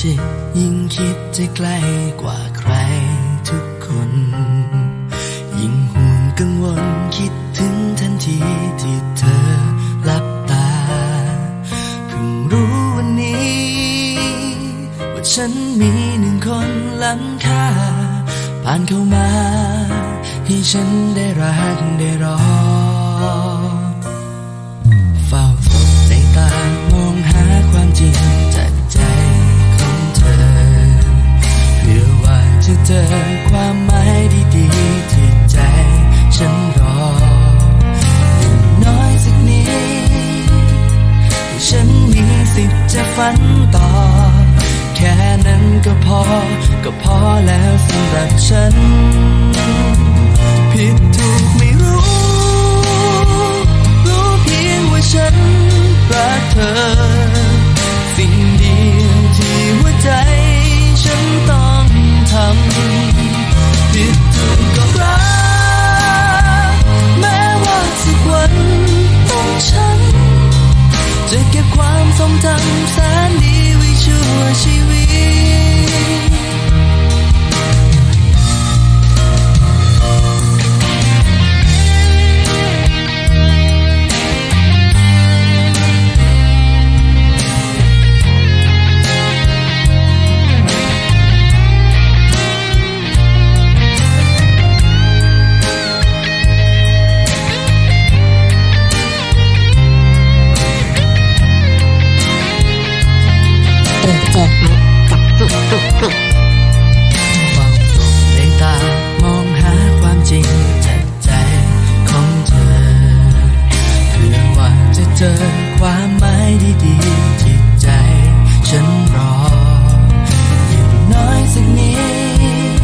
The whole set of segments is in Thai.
จิตยิ่งคิดจะใกล้กว่าใครทุกคน ยิ่งห่วงกังวลคิดถึงทันทีที่เธอหลับตาเพิ่งรู้วันนี้ ว่าฉันมีหนึ่งคนล้ำค่า ผ่านเข้ามา ให้ฉันได้รักได้รอ จะเจอความหมายดีๆที่ใจฉันรออย่างน้อยสักนิดให้ฉันมีสิทธิ์จะฝันต่อ แค่นั้นก็พอ ก็พอแล้วสำหรับ จะเก็บความทรงจำแสนดีไว้ชั่วชี ความหมายดีๆที่ใจ ฉันรออย่างน้อยสักนิด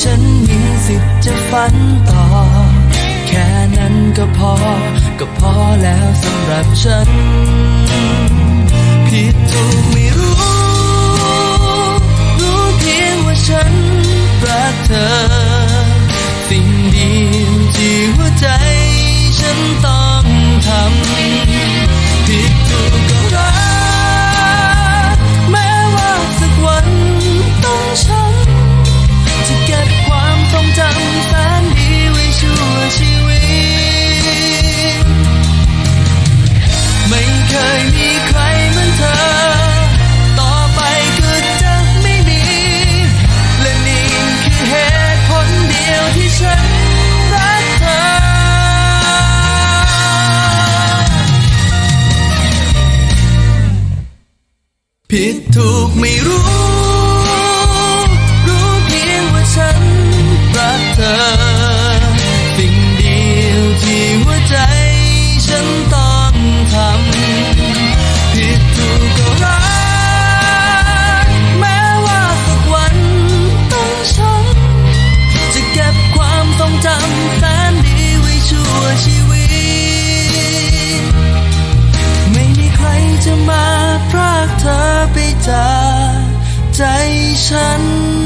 ฉันมีสิทธิ์จะฝันต่อ แค่นั้นก็พอ ก็พอแล้วสำหรับฉัน ผิดถูกไม่รู้ รู้เพียงว่าฉันรักเธอ สิ่งดีที่หัวใจฉันต้องทำ เคยมีใครเหมือนเธอ ต่อไปก็จะไม่มี และนี่คือเหตุผลเดียวที่ฉันรักเธอ ผิดถูกไม่รู้รู้ ฉัน